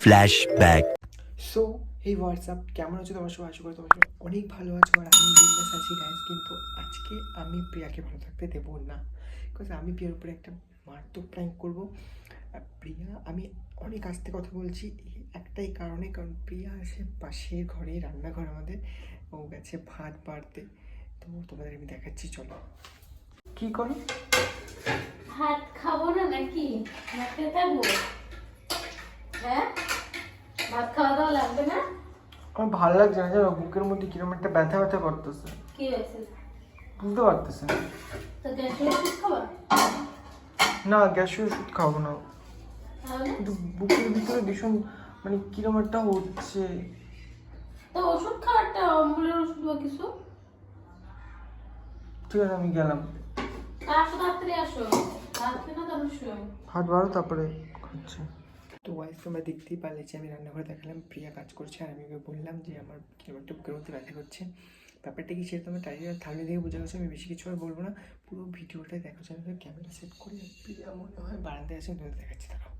Flashback. So এই WhatsApp কেমন আছো তোমার সবাই? আশা করি তোমার সবাই অনেক ভালো আছো আর আমি বিন্দাস আছি গাইজ কিন্তু আজকে আমি প্রিয়াকে ভালো থাকতে দেবো না। বিকজ আমি প্রিয়ার উপরে একটা মারাত্মক প্র্যাঙ্ক করব। আর প্রিয়া আমি অনেক আস্তে কথা বলছি একটাই কারণে কারণ প্রিয়া আসে পাশের ঘরে রান্নাঘর আমাদের ও গেছে ভাত বাড়তে। তো তোমাদের আমি দেখাচ্ছি চলো। কি করো? ভাত খাব না নাকি? থাকব। হ্যাঁ? ভাত খাওয়া দাওয়া লাগবে না? আমার ভালো লাগছে না জানো বুকের মধ্যে কীরকম একটা ব্যথা ব্যথা করতেছে। কি হয়েছে? বুঝতে পারতেছে না। তো গ্যাসের ওষুধ না গ্যাসের ওষুধ খাব না। কিন্তু বুকের ভিতরে ভীষণ মানে কিরম একটা হচ্ছে। তো ওষুধ অম্বলের ওষুধ বা কিছু? ঠিক আছে আমি গেলাম। আসো তাড়াতাড়ি আসো। খেয়ে না তারপর শুয়ে হাত বাড়ো তারপরে খাচ্ছে। তো ওয়াইফ তোমরা দেখতেই পারলে যে আমি রান্নাঘরে দেখালাম, প্রিয়া কাজ করছে। আর আমি ওকে বললাম যে আমার কিরম একটা বুকের মধ্যে ব্যথা করছে। ব্যাপারটা কি সেটা তোমার টাইগার থাকলে দেখে বোঝা গেছে, আমি বেশি কিছু আর বলব না। পুরো ভিডিওটাই দেখো আমি ক্যামেরা সেট করে প্রিয়া মনে হয় বারান্দায় আসে তোমাদের দেখাচ্ছি তারাও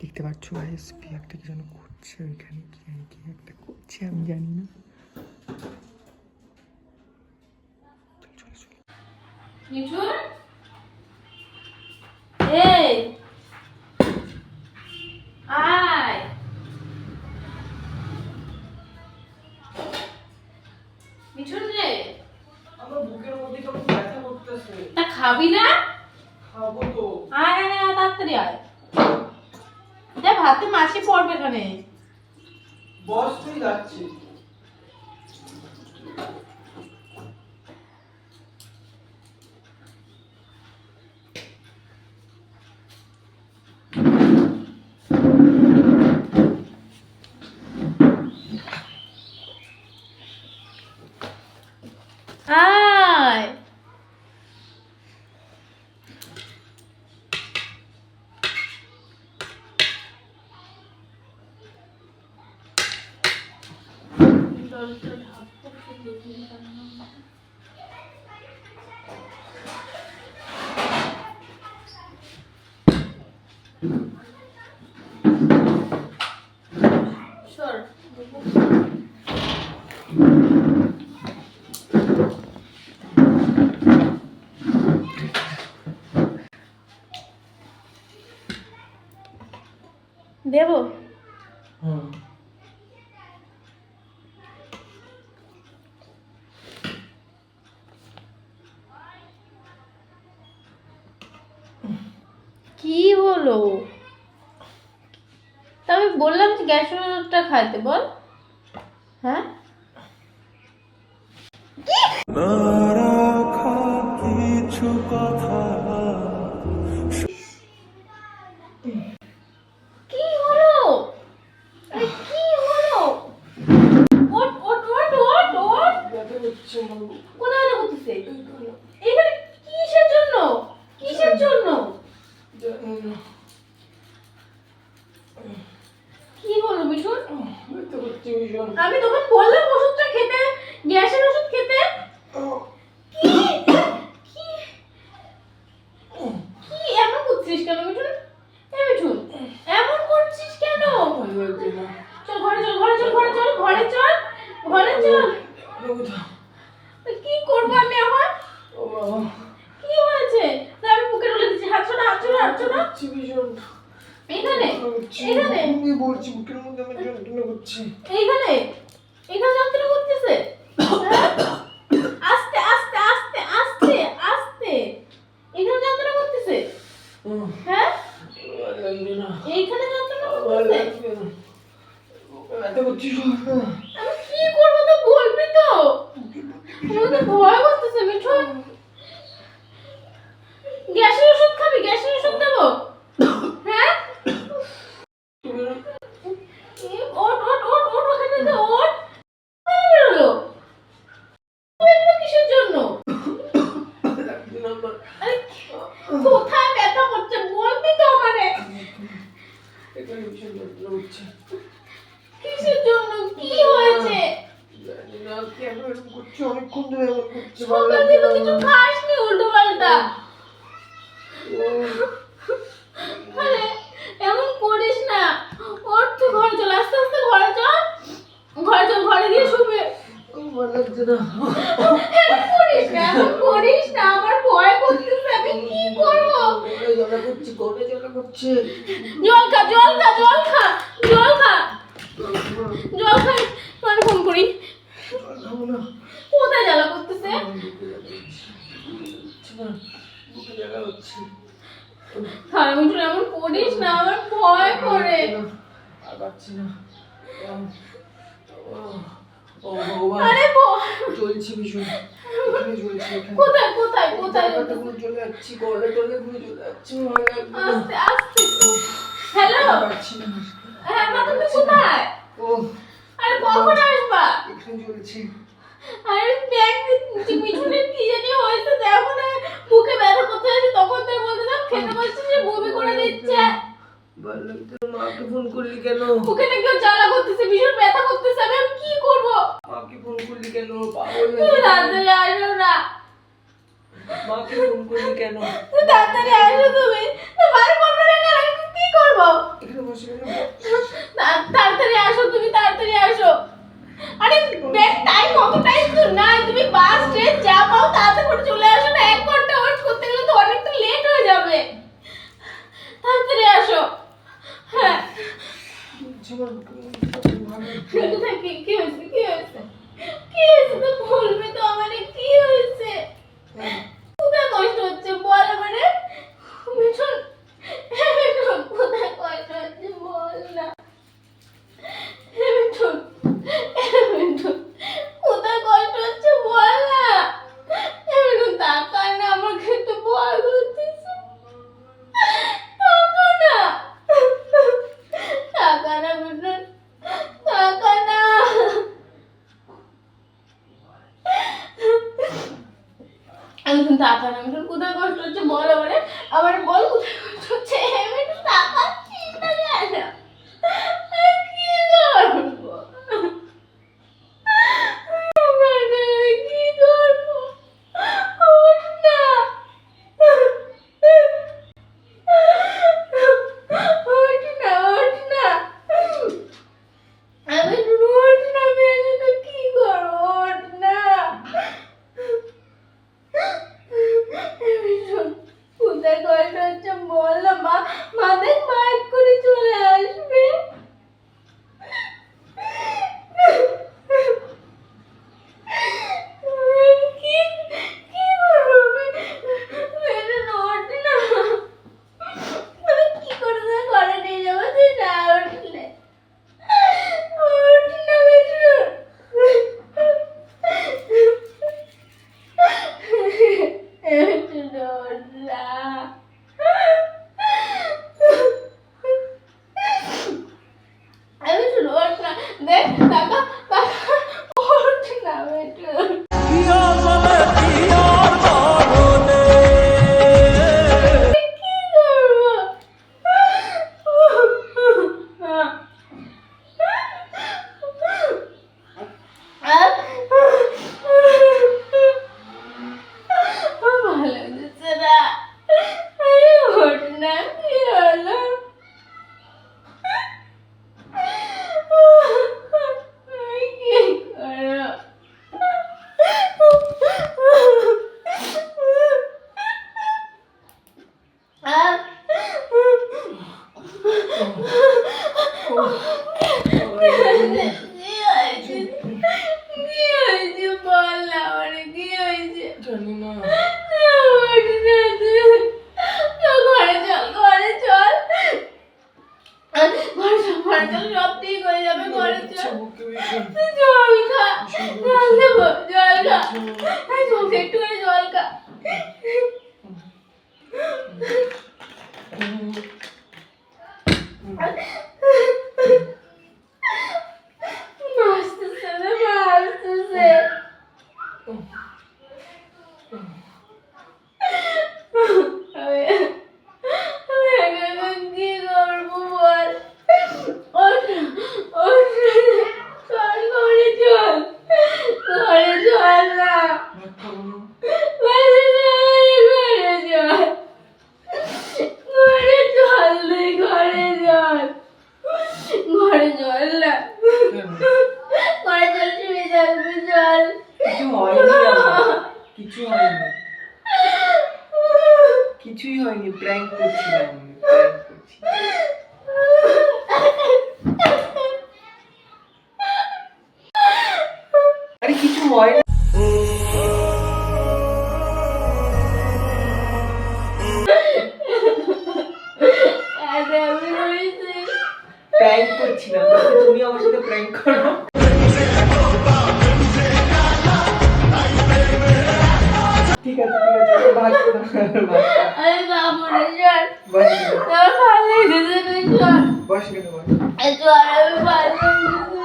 দেখতে পাচ্ছ গাইস প্রিয়া একটা কি যেন করছে ওইখানে, কি জানি কি একটা করছে, আমি জানি না। মিঠুন এই আয় মিঠুন রে আমার বুকের মধ্যে কেমন ব্যথা করতেছে তা খাবি না খাব তো আয় আয় আয় তাড়াতাড়ি আয় যা ভাতে মাছি পড়বে এখানে বস তুই যাচ্ছি আয় সর দেবো হুম কি হলো তা আমি বললাম যে গ্যাসের ওষুধটা খাইতে বল। হ্যাঁ? কিছু কথা কি হলো? আরে কি হলো ওট ওট ওট ওট ওট ব্যথা করছে আমার বুক। কোথায় ব্যথা করতেছে এখানে কিসের জন্য কিসের জন্য জানি না। কি হলো মিঠুন ব্যথা করছে ভীষণ। আমি তখন বললাম ওষুধটা খেতে গ্যাসের ওষুধ খেতে। কি? কি? কি? এমন করছিস কেন মিঠুন? এ মিঠুন এমন করছিস কেন। চল ঘরে চল ঘরে চল ঘরে চল ঘরে চল ঘরে চল। কি করব আমি এখন? ও বাবা, কি হয়েছে তা আমি বুকে তুলে দিচ্ছি হাত ছোড়া হাত ছোড়া হাত ছোড়া করছে ভীষণ। এখানে ব্যথা করছে। আমি বলছি বুকের মধ্যে আমার যন্ত্রণা করছে। এইখানে? এখানে যন্ত্রণা করতেছে? হ্যাঁ? আস্তে আস্তে আস্তে আস্তে আস্তে। এখানে যন্ত্রণা করতেছে? হ্যাঁ। এইখানে যন্ত্রণা করতেছে? ব্যথা করছে এমন করিস না। ওর তুই ঘরে চল, আস্তে আস্তে ঘরে চল। ঘরে চল, ঘরে গিয়ে শুবে। করিস না করিস না, আমার ভয় করতেছে, আমি জল খা জল খা জল খা জল খা। জল খা। হচ্ছে এমন করিস না আমার ভয় করে। আর না। আরে জ্বলছে ভীষণ। কোথায় কোথায় কোথায় চলে যাচ্ছি গলে টলে পুরো চলে যাচ্ছে ভালো লাগবে না আস্তে আস্তে। হ্যালো হ্যাঁ মা তুমি কোথায়? ও আরে কখন আসবা? এখানে জ্বলছে। আরে দেখ মিঠুনের কি জানি হয়েছে দেখো না। মুখে ব্যথা করতে আছে তখন তুই বলতে না খেতে বসছে যে বমি করে দিচ্ছে। লাগছে না। মাকে ফোন করলি কেন? মুখে না কেউ জ্বালা করতেছে ভীষণ ব্যথা করতেছে আমি কি করব? মাকে ফোন করলি কেন? পাগল তুমি তাড়াতাড়ি আসো না। মাকে ফোন করলি কেন? তুমি তাড়াতাড়ি আসো তুমি। তোমার কোনো রেখে রাখি কি করব? এখানে বসে তা- তাড়াতাড়ি আসো তুমি তাড়াতাড়ি আসো। আরে বেশ টাইম কত টাইম তো না তুমি বাস ট্রেন যা পাও তাড়াতাড়ি করে চলে আসো না, এক ঘণ্টা ওয়েট করতে গেলে তো অনেক তো লেট হয়ে যাবে। তাড়াতাড়ি আসো। হ্যাঁ। আরে কিছু হয় আমি প্র্যাঙ্ক করছিলাম তুমি আমার সাথে প্র্যাঙ্ক করো। ঠিক আছে ঠিক আছে করো। আরে বাবু রে চল বস বস। বস।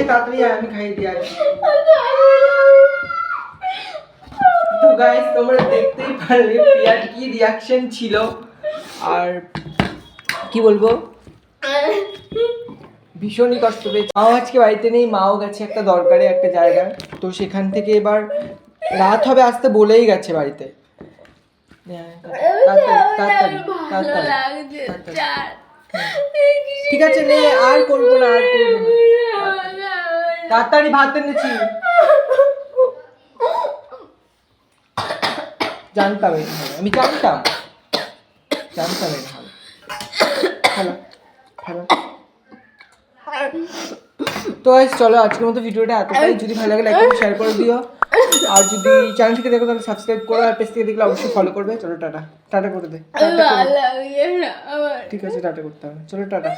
এদিকে তাড়াতাড়ি আমি খাইয়ে দিয়ে আসি। তো গাইস তোমরা দেখতেই পারলে প্রিয়ার কি রিয়াকশন ছিল। আর কি বলব? ভীষণই কষ্ট পেয়েছে। মাও আজকে বাড়িতে নেই মাও গেছে একটা দরকারে একটা জায়গায় তো সেখান থেকে এবার রাত হবে আসতে বলেই গেছে বাড়িতে। হ্যাঁ, ঠিক আছে নে আর করব না আর করব না। তাড়াতাড়ি ভাত এনেছি জানতাম এটা হবে আমি জানতাম। জানতাম এটা হবে হ্যালো হ্যালো তো চলো আজকের মতো ভিডিওটা এতটাই। যদি ভালো লাগে লাইক শেয়ার করে দিও। আর যদি চ্যানেল থেকে দেখো তাহলে সাবস্ক্রাইব করো। আর পেজ থেকে দেখলে অবশ্যই ফলো করবে। চলো টাটা। টাটা করে দে। ঠিক আছে টাটা করতে হবে। চলো টাটা।